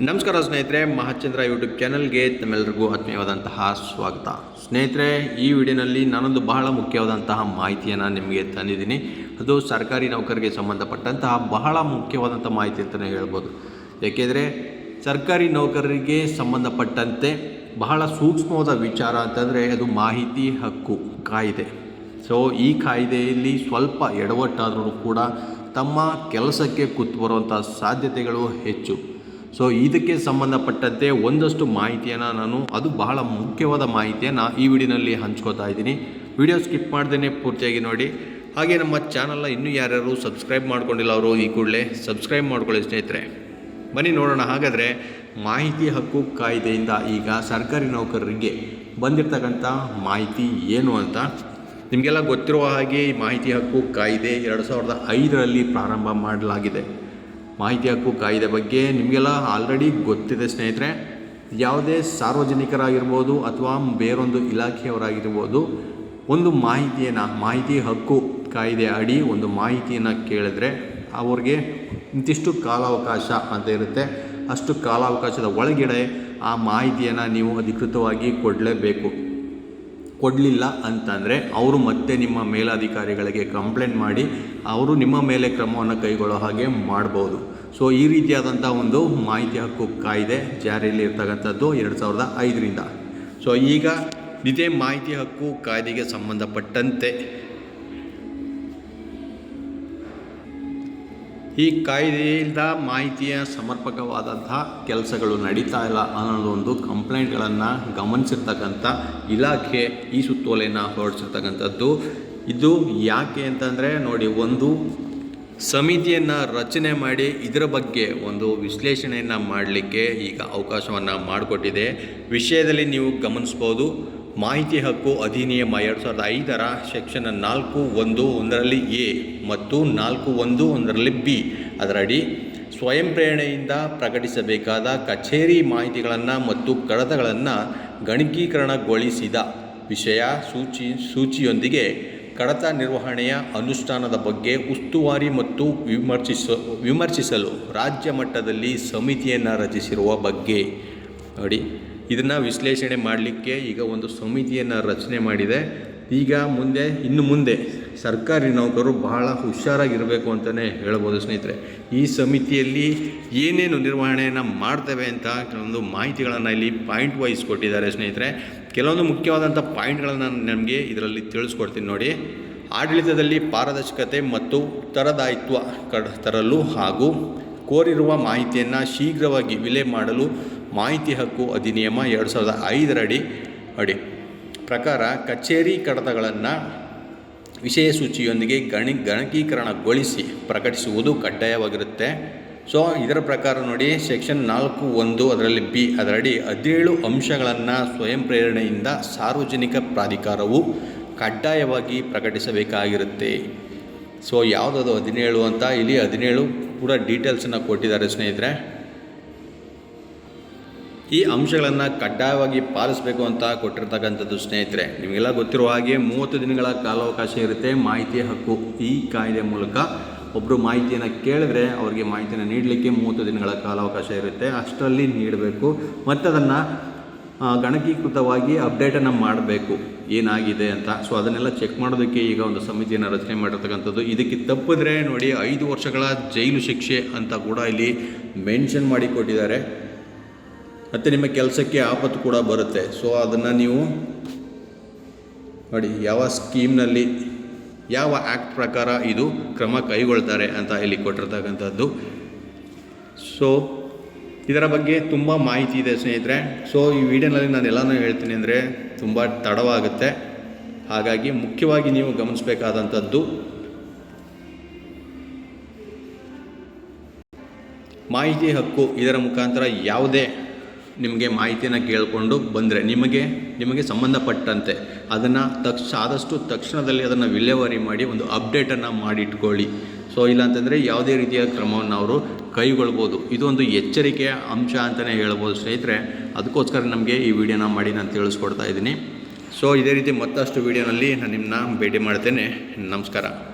ನಮಸ್ಕಾರ ಸ್ನೇಹಿತರೆ, ಮಹಾಚಂದ್ರ ಯೂಟ್ಯೂಬ್ ಚಾನಲ್ಗೆ ತಮ್ಮೆಲ್ಲರಿಗೂ ಆತ್ಮೀಯವಾದಂತಹ ಸ್ವಾಗತ. ಸ್ನೇಹಿತರೆ, ಈ ವಿಡಿಯೋನಲ್ಲಿ ನಾನೊಂದು ಬಹಳ ಮುಖ್ಯವಾದಂತಹ ಮಾಹಿತಿಯನ್ನು ನಿಮಗೆ ತಂದಿದ್ದೀನಿ. ಅದು ಸರ್ಕಾರಿ ನೌಕರರಿಗೆ ಸಂಬಂಧಪಟ್ಟಂತಹ ಬಹಳ ಮುಖ್ಯವಾದಂಥ ಮಾಹಿತಿ ಅಂತಲೇ ಹೇಳ್ಬೋದು. ಏಕೆಂದರೆ ಸರ್ಕಾರಿ ನೌಕರರಿಗೆ ಸಂಬಂಧಪಟ್ಟಂತೆ ಬಹಳ ಸೂಕ್ಷ್ಮವಾದ ವಿಚಾರ ಅಂತಂದರೆ ಅದು ಮಾಹಿತಿ ಹಕ್ಕು, ಕಾಯಿದೆ. ಸೊ ಈ ಕಾಯ್ದೆಯಲ್ಲಿ ಸ್ವಲ್ಪ ಎಡವಟ್ಟಾದರೂ ಕೂಡ ತಮ್ಮ ಕೆಲಸಕ್ಕೆ ಕೂತು ಬರುವಂಥ ಸಾಧ್ಯತೆಗಳು ಹೆಚ್ಚು. ಸೊ ಇದಕ್ಕೆ ಸಂಬಂಧಪಟ್ಟಂತೆ ಒಂದಷ್ಟು ಮಾಹಿತಿಯನ್ನು ನಾನು, ಅದು ಬಹಳ ಮುಖ್ಯವಾದ ಮಾಹಿತಿಯನ್ನು ಈ ವಿಡಿಯೋನಲ್ಲಿ ಹಂಚ್ಕೋತಾ ಇದ್ದೀನಿ. ವಿಡಿಯೋ ಸ್ಕಿಪ್ ಮಾಡ್ದೇ ಪೂರ್ತಿಯಾಗಿ ನೋಡಿ. ಹಾಗೆ ನಮ್ಮ ಚಾನಲ್ನ ಇನ್ನೂ ಯಾರ್ಯಾರು ಸಬ್ಸ್ಕ್ರೈಬ್ ಮಾಡ್ಕೊಂಡಿಲ್ಲ ಅವರು ಈ ಕೂಡಲೇ ಸಬ್ಸ್ಕ್ರೈಬ್ ಮಾಡ್ಕೊಳ್ಳಿ ಸ್ನೇಹಿತರೆ. ಬನ್ನಿ ನೋಡೋಣ ಹಾಗಾದರೆ ಮಾಹಿತಿ ಹಕ್ಕು ಕಾಯ್ದೆಯಿಂದ ಈಗ ಸರ್ಕಾರಿ ನೌಕರರಿಗೆ ಬಂದಿರತಕ್ಕಂಥ ಮಾಹಿತಿ ಏನು ಅಂತ ನಿಮಗೆಲ್ಲ ಗೊತ್ತಿರುವ ಹಾಗೆ ಮಾಹಿತಿ ಹಕ್ಕು ಕಾಯ್ದೆ ಎರಡು ಸಾವಿರದ ಐದರಲ್ಲಿ ಪ್ರಾರಂಭ ಮಾಡಲಾಗಿದೆ. ಮಾಹಿತಿ ಹಕ್ಕು ಕಾಯ್ದೆ ಬಗ್ಗೆ ನಿಮಗೆಲ್ಲ ಆಲ್ರೆಡಿ ಗೊತ್ತಿದೆ ಸ್ನೇಹಿತರೆ. ಯಾವುದೇ ಸಾರ್ವಜನಿಕರಾಗಿರ್ಬೋದು ಅಥವಾ ಬೇರೊಂದು ಇಲಾಖೆಯವರಾಗಿರ್ಬೋದು, ಒಂದು ಮಾಹಿತಿಯನ್ನು, ಮಾಹಿತಿ ಹಕ್ಕು ಕಾಯ್ದೆ ಅಡಿ ಒಂದು ಮಾಹಿತಿಯನ್ನು ಕೇಳಿದ್ರೆ ಅವ್ರಿಗೆ ಇಂತಿಷ್ಟು ಕಾಲಾವಕಾಶ ಅಂತ ಇರುತ್ತೆ. ಅಷ್ಟು ಕಾಲಾವಕಾಶದ ಒಳಗಡೆ ಆ ಮಾಹಿತಿಯನ್ನು ನೀವು ಅಧಿಕೃತವಾಗಿ ಕೊಡಲೇಬೇಕು. ಕೊಡಲಿಲ್ಲ ಅಂತಂದರೆ ಅವರು ಮತ್ತೆ ನಿಮ್ಮ ಮೇಲಾಧಿಕಾರಿಗಳಿಗೆ ಕಂಪ್ಲೇಂಟ್ ಮಾಡಿ ಅವರು ನಿಮ್ಮ ಮೇಲೆ ಕ್ರಮವನ್ನು ಕೈಗೊಳ್ಳೋ ಹಾಗೆ ಮಾಡ್ಬೋದು. ಸೊ ಈ ರೀತಿಯಾದಂಥ ಒಂದು ಮಾಹಿತಿ ಹಕ್ಕು ಕಾಯ್ದೆ ಜಾರಿಯಲ್ಲಿ ಇರ್ತಕ್ಕಂಥದ್ದು ಎರಡು ಸಾವಿರದ ಐದರಿಂದ. ಸೊ ಈಗ ಇದೇ ಮಾಹಿತಿ ಹಕ್ಕು ಕಾಯ್ದೆಗೆ ಸಂಬಂಧಪಟ್ಟಂತೆ ಈ ಕಾಯ್ದೆಯಿಂದ ಮಾಹಿತಿಯ ಸಮರ್ಪಕವಾದಂಥ ಕೆಲಸಗಳು ನಡೀತಾ ಇಲ್ಲ ಅನ್ನೋದೊಂದು ಕಂಪ್ಲೇಂಟ್ಗಳನ್ನು ಗಮನಿಸಿರ್ತಕ್ಕಂಥ ಇಲಾಖೆ ಈ ಸುತ್ತೋಲೆಯನ್ನು ಹೊರಡಿಸಿರ್ತಕ್ಕಂಥದ್ದು. ಇದು ಯಾಕೆ ಅಂತಂದರೆ ನೋಡಿ, ಒಂದು ಸಮಿತಿಯನ್ನು ರಚನೆ ಮಾಡಿ ಇದರ ಬಗ್ಗೆ ಒಂದು ವಿಶ್ಲೇಷಣೆಯನ್ನು ಮಾಡಲಿಕ್ಕೆ ಈಗ ಅವಕಾಶವನ್ನು ಮಾಡಿಕೊಟ್ಟಿದೆ. ವಿಷಯದಲ್ಲಿ ನೀವು ಗಮನಿಸ್ಬೋದು. ಮಾಹಿತಿ ಹಕ್ಕು ಅಧಿನಿಯಮ ಎರಡು ಸಾವಿರದ ಐದರ ಸೆಕ್ಷನ್ ನಾಲ್ಕು ಒಂದು ಒಂದರಲ್ಲಿ ಎ ಮತ್ತು ನಾಲ್ಕು ಒಂದು ಒಂದರಲ್ಲಿ ಬಿ. ಅದರಡಿ, ಸ್ವಯಂ ಪ್ರೇರಣೆಯಿಂದ ಪ್ರಕಟಿಸಬೇಕಾದ ಕಚೇರಿ ಮಾಹಿತಿಗಳನ್ನು ಮತ್ತು ಕಡತಗಳನ್ನು ಗಣಕೀಕರಣಗೊಳಿಸಿದ ವಿಷಯ ಸೂಚಿ, ಸೂಚಿಯೊಂದಿಗೆ ಕಡತ ನಿರ್ವಹಣೆಯ ಅನುಷ್ಠಾನದ ಬಗ್ಗೆ ಉಸ್ತುವಾರಿ ಮತ್ತು ವಿಮರ್ಶಿಸ, ವಿಮರ್ಶಿಸಲು ರಾಜ್ಯ ಮಟ್ಟದಲ್ಲಿ ಸಮಿತಿಯನ್ನು ರಚಿಸಿರುವ ಬಗ್ಗೆ. ನೋಡಿ. ಇದನ್ನು ವಿಶ್ಲೇಷಣೆ ಮಾಡಲಿಕ್ಕೆ ಈಗ ಒಂದು ಸಮಿತಿಯನ್ನು ರಚನೆ ಮಾಡಿದೆ. ಈಗ ಮುಂದೆ, ಇನ್ನು ಮುಂದೆ ಸರ್ಕಾರಿ ನೌಕರರು ಬಹಳ ಹುಷಾರಾಗಿರಬೇಕು ಅಂತಲೇ ಹೇಳ್ಬೋದು ಸ್ನೇಹಿತರೆ. ಈ ಸಮಿತಿಯಲ್ಲಿ ಏನೇನು ನಿರ್ವಹಣೆಯನ್ನು ಮಾಡ್ತೇವೆ ಅಂತ ಕೆಲವೊಂದು ಮಾಹಿತಿಗಳನ್ನು ಇಲ್ಲಿ ಪಾಯಿಂಟ್ ವೈಸ್ ಕೊಟ್ಟಿದ್ದಾರೆ ಸ್ನೇಹಿತರೆ. ಕೆಲವೊಂದು ಮುಖ್ಯವಾದಂಥ ಪಾಯಿಂಟ್ಗಳನ್ನು ನಮಗೆ ಇದರಲ್ಲಿ ತಿಳಿಸ್ಕೊಡ್ತೀನಿ ನೋಡಿ. ಆಡಳಿತದಲ್ಲಿ ಪಾರದರ್ಶಕತೆ ಮತ್ತು ಉತ್ತರದಾಯಿತ್ವ ಕಡ, ತರಲು ಹಾಗೂ ಕೋರಿರುವ ಮಾಹಿತಿಯನ್ನು ಶೀಘ್ರವಾಗಿ ವಿಲೆ ಮಾಡಲು ಮಾಹಿತಿ ಹಕ್ಕು ಅಧಿನಿಯಮ ಎರಡು ಸಾವಿರದ ಐದರಡಿ ಅಡಿ ಪ್ರಕಾರ ಕಚೇರಿ ಕಡತಗಳನ್ನು ವಿಷಯ ಸೂಚಿಯೊಂದಿಗೆ ಗಣಿ, ಗಣಕೀಕರಣಗೊಳಿಸಿ ಪ್ರಕಟಿಸುವುದು ಕಡ್ಡಾಯವಾಗಿರುತ್ತೆ. ಸೊ ಇದರ ಪ್ರಕಾರ ನೋಡಿ ಸೆಕ್ಷನ್ ನಾಲ್ಕು ಒಂದು ಅದರಲ್ಲಿ ಬಿ, ಅದರಡಿ ಹದಿನೇಳು ಅಂಶಗಳನ್ನು ಸ್ವಯಂ ಪ್ರೇರಣೆಯಿಂದ ಸಾರ್ವಜನಿಕ ಪ್ರಾಧಿಕಾರವು ಕಡ್ಡಾಯವಾಗಿ ಪ್ರಕಟಿಸಬೇಕಾಗಿರುತ್ತೆ. ಸೊ ಯಾವುದಾದ್ರು ಹದಿನೇಳು ಅಂತ, ಇಲ್ಲಿ ಹದಿನೇಳು ಕೂಡ ಡೀಟೇಲ್ಸನ್ನು ಕೊಟ್ಟಿದ್ದಾರೆ ಸ್ನೇಹಿತರೆ. ಈ ಅಂಶಗಳನ್ನು ಕಡ್ಡಾಯವಾಗಿ ಪಾಲಿಸಬೇಕು ಅಂತ ಕೊಟ್ಟಿರ್ತಕ್ಕಂಥದ್ದು ಸ್ನೇಹಿತರೆ. ನಿಮಗೆಲ್ಲ ಗೊತ್ತಿರುವ ಹಾಗೆ ಮೂವತ್ತು ದಿನಗಳ ಕಾಲಾವಕಾಶ ಇರುತ್ತೆ ಮಾಹಿತಿ ಹಕ್ಕು ಈ ಕಾಯ್ದೆ ಮೂಲಕ. ಒಬ್ಬರು ಮಾಹಿತಿಯನ್ನು ಕೇಳಿದ್ರೆ ಅವರಿಗೆ ಮಾಹಿತಿಯನ್ನು ನೀಡಲಿಕ್ಕೆ ಮೂವತ್ತು ದಿನಗಳ ಕಾಲಾವಕಾಶ ಇರುತ್ತೆ. ಅಷ್ಟರಲ್ಲಿ ನೀಡಬೇಕು. ಮತ್ತು ಅದನ್ನು ಗಣಕೀಕೃತವಾಗಿ ಅಪ್ಡೇಟನ್ನು ಮಾಡಬೇಕು. ಏನಾಗಿದೆ ಅಂತ. ಸೊ ಅದನ್ನೆಲ್ಲ ಚೆಕ್ ಮಾಡೋದಕ್ಕೆ ಈಗ ಒಂದು ಸಮಿತಿಯನ್ನು ರಚನೆ ಮಾಡಿರ್ತಕ್ಕಂಥದ್ದು. ಇದಕ್ಕೆ ತಪ್ಪಿದ್ರೆ ನೋಡಿ ಐದು ವರ್ಷಗಳ ಜೈಲು ಶಿಕ್ಷೆ ಅಂತ ಕೂಡ ಇಲ್ಲಿ ಮೆನ್ಷನ್ ಮಾಡಿ ಕೊಟ್ಟಿದ್ದಾರೆ. ಮತ್ತು ನಿಮ್ಮ ಕೆಲಸಕ್ಕೆ ಆಪತ್ತು ಕೂಡ ಬರುತ್ತೆ. ಸೊ ಅದನ್ನು ನೀವು ನೋಡಿ, ಯಾವ ಸ್ಕೀಮ್ನಲ್ಲಿ ಯಾವ ಆ್ಯಕ್ಟ್ ಪ್ರಕಾರ ಇದು ಕ್ರಮ ಕೈಗೊಳ್ತಾರೆ ಅಂತ ಇಲ್ಲಿ ಕೊಟ್ಟಿರ್ತಕ್ಕಂಥದ್ದು. ಸೊ ಇದರ ಬಗ್ಗೆ ತುಂಬ ಮಾಹಿತಿ ಇದೆ ಸ್ನೇಹಿತರೆ. ಸೊ ಈ ವಿಡಿಯೋನಲ್ಲಿ ನಾನು ಎಲ್ಲನೂ ಹೇಳ್ತೀನಿ ಅಂದರೆ ತುಂಬ ತಡವಾಗುತ್ತೆ. ಹಾಗಾಗಿ ಮುಖ್ಯವಾಗಿ ನೀವು ಗಮನಿಸಬೇಕಾದಂಥದ್ದು ಮಾಹಿತಿ ಹಕ್ಕು ಇದರ ಮುಖಾಂತರ ಯಾವುದೇ ನಿಮಗೆ ಮಾಹಿತಿಯನ್ನು ಕೇಳಿಕೊಂಡು ಬಂದರೆ ನಿಮಗೆ ನಿಮಗೆ ಸಂಬಂಧಪಟ್ಟಂತೆ ಅದನ್ನು ತಕ್ಷ, ಆದಷ್ಟು ತಕ್ಷಣದಲ್ಲಿ ಅದನ್ನು ವಿಲೇವಾರಿ ಮಾಡಿ ಒಂದು ಅಪ್ಡೇಟನ್ನು ಮಾಡಿಟ್ಕೊಳ್ಳಿ. ಸೊ, ಇಲ್ಲಾಂತಂದರೆ ಯಾವುದೇ ರೀತಿಯ ಕ್ರಮವನ್ನು ಅವರು ಕೈಗೊಳ್ಬೋದು. ಇದು ಒಂದು ಎಚ್ಚರಿಕೆಯ ಅಂಶ ಅಂತಲೇ ಹೇಳ್ಬೋದು ಸ್ನೇಹಿತರೆ. ಅದಕ್ಕೋಸ್ಕರ ನಮಗೆ ಈ ವಿಡಿಯೋನ ಮಾಡಿ ನಾನು ತಿಳಿಸ್ಕೊಡ್ತಾ ಇದ್ದೀನಿ. ಸೊ, ಇದೇ ರೀತಿ ಮತ್ತಷ್ಟು ವಿಡಿಯೋನಲ್ಲಿ ನಾನು ನಿಮ್ಮನ್ನ ಭೇಟಿ ಮಾಡ್ತೇನೆ. ನಮಸ್ಕಾರ.